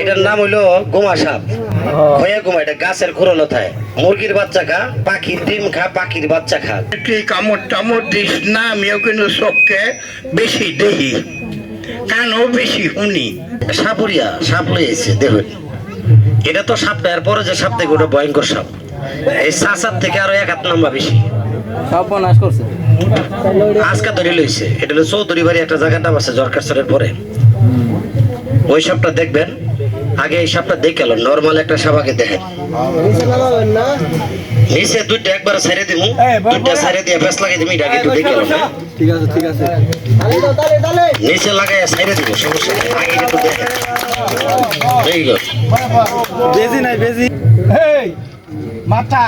এটার নাম হইল গোমা সাপ। হয়ে গোমা এটা গাছের খুরলতায় মুরগির বাচ্চা খা পাখির ডিম খা পাখির বাচ্চা খা। তুই কামড় টামড় দিস না আমিও কিন্তু চোখকে বেশি দেখি কানও বেশি শুনি? সাপুরিয়া সাপ লইছে দেখুন। এটা তো সাপটা এরপরে যে সাপ দেখে ওটা ভয়ঙ্কর সাপ। এই সাসার থেকে আরও এক হাত লম্বা বেশি। সর্বনাশ করছে। আজকা ধরে লইছে। এটা হলো চৌধুরী বাড়ি একটা জায়গার নাম আছে জরকারসরের পরে। ওই সাপটা দেখবেন আগে এই সাপটা দেখে এলো নর্মাল একটা সাপাকে দেখেন নিচে দুইটা একবার সাইরে দিমু দুইটা সাইরে দিয়ে ফেস লাগাই দিমু এটা আগে একটু দেখে এলো? ঠিক আছে ঠিক আছে। নিচে লাগাই সাইরে দিব সমস্যা নেই আগে একটু দেখেন এই গো। বেজি নাই বেজি। এই মাথা।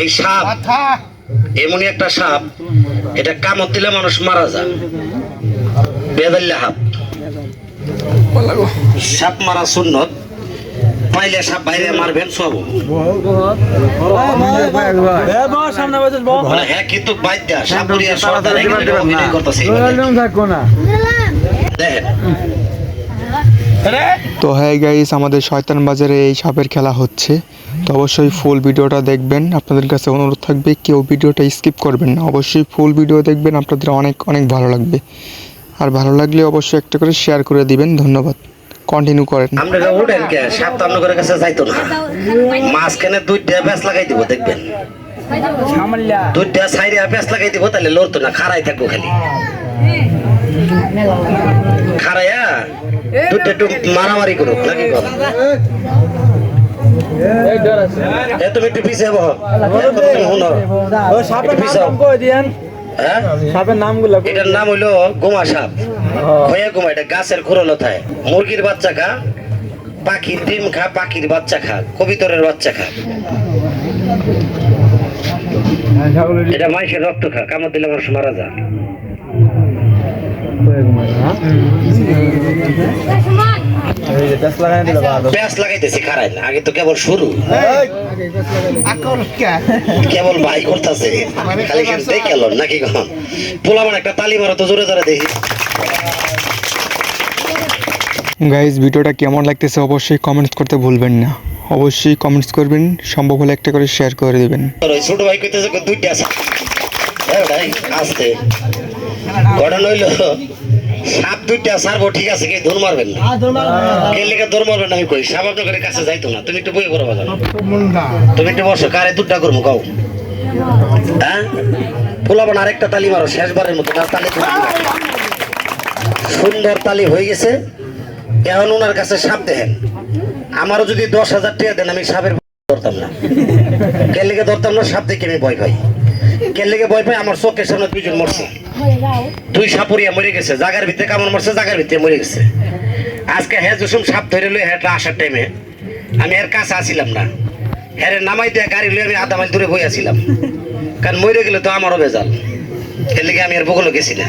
এই সাপ। মাথা। এমনই একটা সাপ এটা কামড় দিলে মানুষ মারা যায়। বেদাল্লা হাপ সাপ মারা সুন্নত পাইলে সাপ বাইরে মারবেন সব সামনে বসে বল হ্যাঁ কিন্তু বাইদ্যা সাপুরিয়া সর্দার অভিনয় করতেছে দেখেন। তো হ্যাঁ গাইস আমাদের শয়তান বাজারে এই সাপের খেলা হচ্ছে। তো অবশ্যই ফুল ভিডিওটা দেখবেন। আপনাদের কাছে অনুরোধ থাকবে কেউ ভিডিওটা স্কিপ করবেন না। অবশ্যই ফুল ভিডিও দেখবেন আপনাদের অনেক অনেক ভালো লাগবে। আর ভালো লাগলে অবশ্যই একটা করে শেয়ার করে দিবেন ধন্যবাদ। কন্টিনিউ করেন। আমরা উঠেন কে সাপ তো আপনাদের কাছে যাইতো না। মাঝখানে দুইটা প্যাঁচ লাগাই দিব দেখবেন। দুইটা সাইডে প্যাঁচ লাগাই দিব তাহলে লড়তো না খাড়াই থাকব খালি। খাড়াইয়া দুইটা একটু মারামারি করুক নাকি কর এ তুমি একটু পিছিয়ে বহ। শুনো। ও সাপের হ্যাঁ? সাপের নামগুলো এটার নাম হইল গোমা সাপ। হয়ে গোমা এটা গাছের খুরলতায় মুরগির বাচ্চা খা পাখির ডিম খা পাখির বাচ্চা খা কবিতরের বাচ্চা খা। এটা মাইসের রক্ত খা কামড় দিলে মানুষ মারা যায়। প্যাঁচ লাগাইতেছি খারাই আগে তো কেবল শুরু। কেবল ভাই করতেছে। খালি খালি নাকি কখন? পোলা একটা তালি মারো তো জোরে জোরে দেখি। গাইজ ভিডিওটা কেমন লাগতেছে অবশ্যই কমেন্টস করতে ভুলবেন না। অবশ্যই কমেন্টস করবেন সম্ভব হলে একটা করে শেয়ার করে দেবেন। ছোট ভাই কইতেছে দুইটা আছে। ভাই আসতে। ঘটনা হইল সাপ দুইটা সারবো ঠিক আছে কে দৌড় মারবেন না। কে লেগে দৌড় মারবেন না আমি কই সাপ আপনাদের কাছে যাইতো না তুমি একটু বই করো বাজার। তুমি একটু বসো কারে দুটা করব কাও। হ্যাঁ? পোলাবান আরেকটা তালি মারো শেষবারের মতো তার তালি সুন্দর তালি হয়ে গেছে। এখন ওনার কাছে সাপ দেখেন। আমারও যদি দশ হাজার টাকা দেন আমি সাপের ধরতাম না। কে লেগে ধরতাম না সাপ দেখে আমি ভয় পাই। কে বই পাই আমার চোখের সামনে দুইজন মরছে। দুই সাপুরিয়া মরে গেছে। জাগার ভিতরে কামড় মরছে? জাগার ভিতরে মরে গেছে। আজকে হ্যাঁ জুসুম সাপ ধরে লই হ্যাঁ আসার টাইমে আমি এর কাছে আসিলাম না। হ্যাঁ নামাই দিয়ে গাড়ি লই আমি আধা মাইল দূরে বই আসিলাম। কারণ মরে গেলে তো আমারও বেজাল এর লিগে আমি আর বগলে গেছি না।